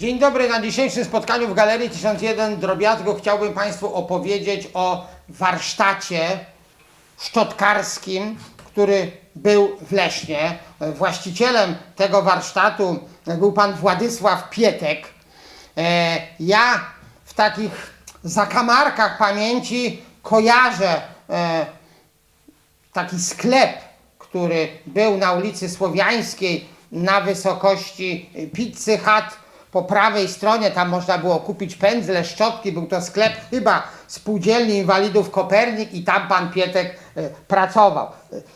Dzień dobry. Na dzisiejszym spotkaniu w Galerii 1001 Drobiazgu chciałbym Państwu opowiedzieć o warsztacie szczotkarskim, który był w Lesznie. Właścicielem tego warsztatu był pan Władysław Pietek. E, Ja w takich zakamarkach pamięci kojarzę e, taki sklep, który był na ulicy Słowiańskiej na wysokości Pizzy Hut. Po prawej stronie tam można było kupić pędzle, szczotki. Był to sklep chyba Spółdzielni Inwalidów Kopernik i tam pan Pietek e, pracował.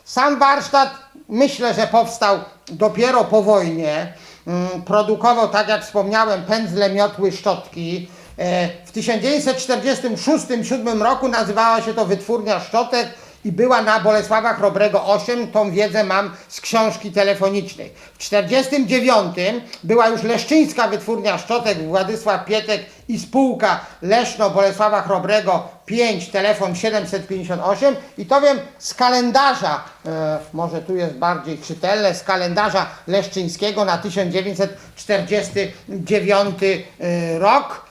Sam warsztat myślę, że powstał dopiero po wojnie. Mm, Produkował, tak jak wspomniałem, pędzle, miotły, szczotki. E, W 1946-1947 roku nazywała się to Wytwórnia Szczotek i była na Bolesława Chrobrego 8. Tą wiedzę mam z książki telefonicznej. W 1949 była już Leszczyńska Wytwórnia Szczotek, Władysław Pietek i spółka Leszno Bolesława Chrobrego 5, telefon 758 i to wiem z kalendarza, e, może tu jest bardziej czytelne, z kalendarza Leszczyńskiego na 1949 e, rok.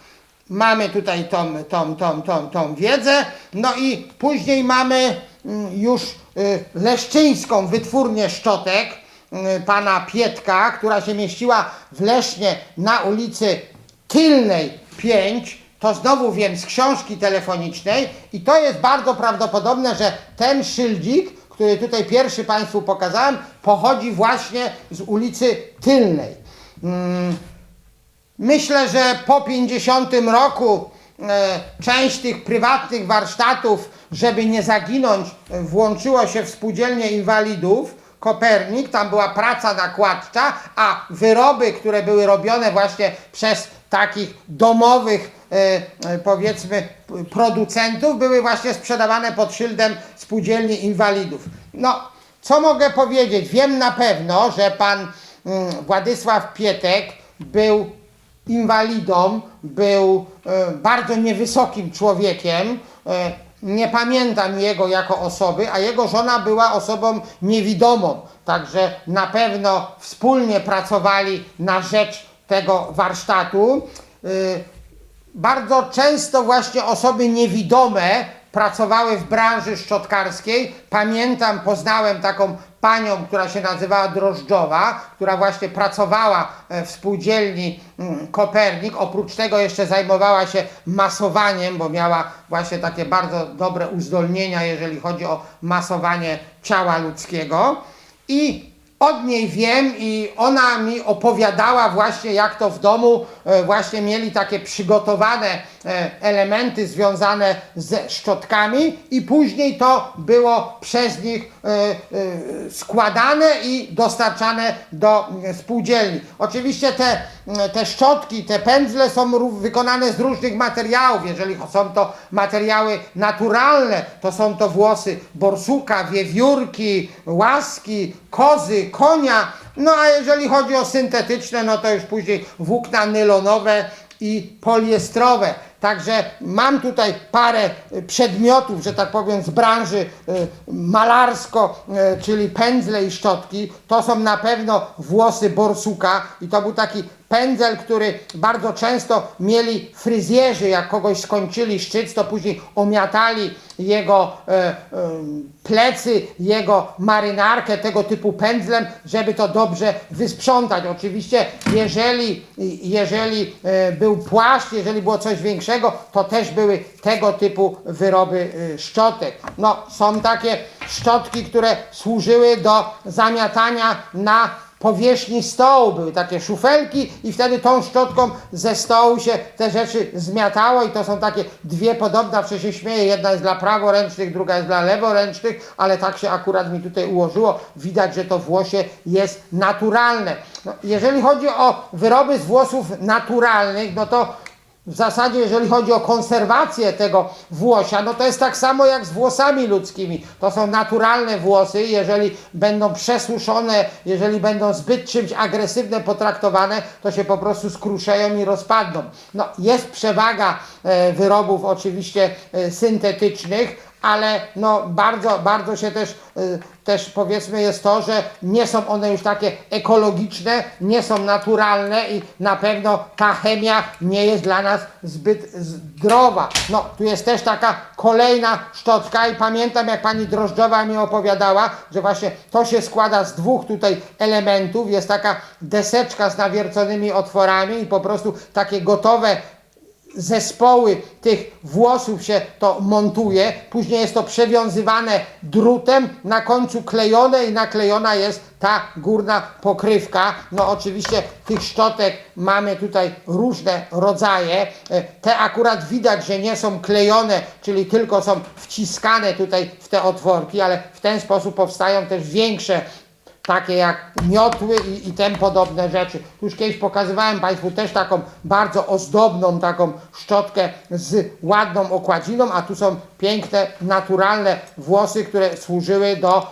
Mamy tutaj tą, tą, tą, tą, tą wiedzę. No i później mamy już y, leszczyńską wytwórnię szczotek y, pana Pietka, która się mieściła w Lesznie na ulicy Tylnej 5. To znowu wiem z książki telefonicznej i to jest bardzo prawdopodobne, że ten szyldzik, który tutaj pierwszy Państwu pokazałem, pochodzi właśnie z ulicy Tylnej. Mm, Myślę, że po 50 roku e, część tych prywatnych warsztatów, żeby nie zaginąć, włączyło się w spółdzielnię inwalidów. Kopernik, tam była praca nakładcza, a wyroby, które były robione właśnie przez takich domowych, e, e, powiedzmy, producentów, były właśnie sprzedawane pod szyldem spółdzielni inwalidów. No, co mogę powiedzieć? Wiem na pewno, że pan mm, Władysław Pietek był inwalidą, był e, bardzo niewysokim człowiekiem. Nie pamiętam jego jako osoby, a jego żona była osobą niewidomą. Także na pewno wspólnie pracowali na rzecz tego warsztatu. E, bardzo często właśnie osoby niewidome pracowały w branży szczotkarskiej. Pamiętam, poznałem taką panią, która się nazywała Drożdżowa, która właśnie pracowała e, w spółdzielni mm, Kopernik. Oprócz tego jeszcze zajmowała się masowaniem, bo miała właśnie takie bardzo dobre uzdolnienia, jeżeli chodzi o masowanie ciała ludzkiego. I od niej wiem i ona mi opowiadała właśnie jak to w domu e, właśnie mieli takie przygotowane elementy związane ze szczotkami i później to było przez nich e, e, składane i dostarczane do mm, spółdzielni. Oczywiście te, mm, te szczotki, te pędzle są wykonane z różnych materiałów. Jeżeli są to materiały naturalne, to są to włosy borsuka, wiewiórki, łaski, kozy, konia. No a jeżeli chodzi o syntetyczne, no to już później włókna nylonowe i poliestrowe. Także mam tutaj parę y, przedmiotów, że tak powiem, z branży y, malarsko, y, czyli pędzle i szczotki. To są na pewno włosy borsuka i to był taki pędzel, który bardzo często mieli fryzjerzy, jak kogoś skończyli szczyc, to później omiatali jego e, e, plecy, jego marynarkę tego typu pędzlem, żeby to dobrze wysprzątać. Oczywiście, jeżeli, jeżeli e, był płaszcz, jeżeli było coś większego, to też były tego typu wyroby e, szczotek. No, są takie szczotki, które służyły do zamiatania na powierzchni stołu były takie szufelki i wtedy tą szczotką ze stołu się te rzeczy zmiatało i to są takie dwie podobne, zawsze się śmieję, jedna jest dla praworęcznych, druga jest dla leworęcznych, ale tak się akurat mi tutaj ułożyło, widać, że to włosie jest naturalne. No, jeżeli chodzi o wyroby z włosów naturalnych, no to w zasadzie, jeżeli chodzi o konserwację tego włosia, no to jest tak samo jak z włosami ludzkimi. To są naturalne włosy. Jeżeli będą przesuszone, jeżeli będą zbyt czymś agresywne potraktowane, to się po prostu skruszeją i rozpadną. No, jest przewaga e, wyrobów oczywiście e, syntetycznych, ale no bardzo, bardzo się też, y, też powiedzmy jest to, że nie są one już takie ekologiczne, nie są naturalne i na pewno ta chemia nie jest dla nas zbyt zdrowa. No, tu jest też taka kolejna szczotka i pamiętam jak pani Drożdżowa mi opowiadała, że właśnie to się składa z dwóch tutaj elementów, jest taka deseczka z nawierconymi otworami i po prostu takie gotowe zespoły tych włosów się to montuje, później jest to przewiązywane drutem, na końcu klejone i naklejona jest ta górna pokrywka. No oczywiście tych szczotek mamy tutaj różne rodzaje. E, Te akurat widać, że nie są klejone, czyli tylko są wciskane tutaj w te otworki, ale w ten sposób powstają też większe takie jak miotły i, i tym podobne rzeczy. Już kiedyś pokazywałem Państwu też taką bardzo ozdobną taką szczotkę z ładną okładziną, a tu są piękne, naturalne włosy, które służyły do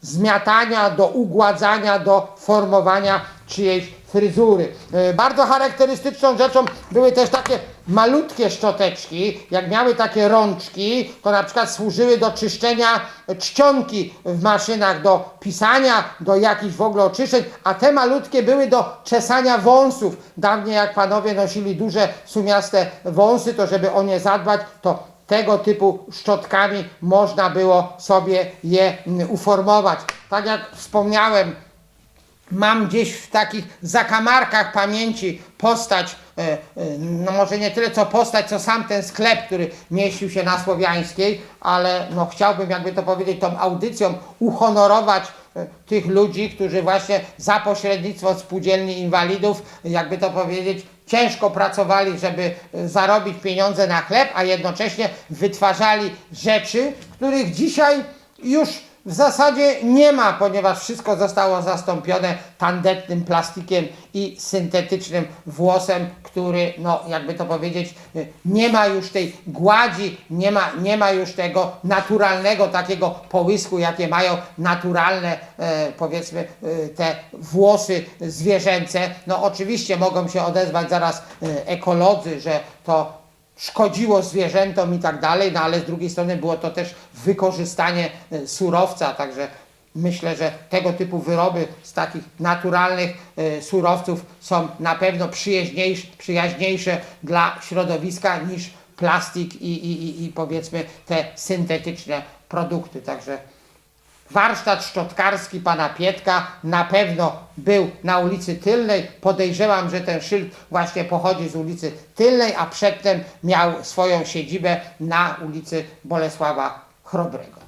zmiatania, do ugładzania, do formowania czyjejś fryzury. E, Bardzo charakterystyczną rzeczą były też takie malutkie szczoteczki, jak miały takie rączki, to na przykład służyły do czyszczenia czcionki w maszynach, do pisania, do jakichś w ogóle oczyszczeń, a te malutkie były do czesania wąsów. Dawniej jak panowie nosili duże, sumiaste wąsy, to żeby o nie zadbać, to tego typu szczotkami można było sobie je mm, uformować. Tak jak wspomniałem, mam gdzieś w takich zakamarkach pamięci postać, e, e, no może nie tyle co postać, co sam ten sklep, który mieścił się na Słowiańskiej, ale no chciałbym, jakby to powiedzieć, tą audycją uhonorować e, tych ludzi, którzy właśnie za pośrednictwem spółdzielni inwalidów, jakby to powiedzieć, ciężko pracowali, żeby zarobić pieniądze na chleb, a jednocześnie wytwarzali rzeczy, których dzisiaj już w zasadzie nie ma, ponieważ wszystko zostało zastąpione tandetnym plastikiem i syntetycznym włosem, który, no jakby to powiedzieć, y, nie ma już tej gładzi, nie ma, nie ma już tego naturalnego takiego połysku, jakie mają naturalne, e, powiedzmy, e, te włosy zwierzęce. No oczywiście mogą się odezwać zaraz e, ekolodzy, że to szkodziło zwierzętom i tak dalej, no ale z drugiej strony było to też wykorzystanie e, surowca, także myślę, że tego typu wyroby z takich naturalnych e, surowców są na pewno przyjaźniejsze, dla środowiska niż plastik i, i, i powiedzmy te syntetyczne produkty, także Warsztat szczotkarski pana Pietka na pewno był na ulicy Tylnej. Podejrzewam, że ten szyld właśnie pochodzi z ulicy Tylnej, a przedtem miał swoją siedzibę na ulicy Bolesława Chrobrego.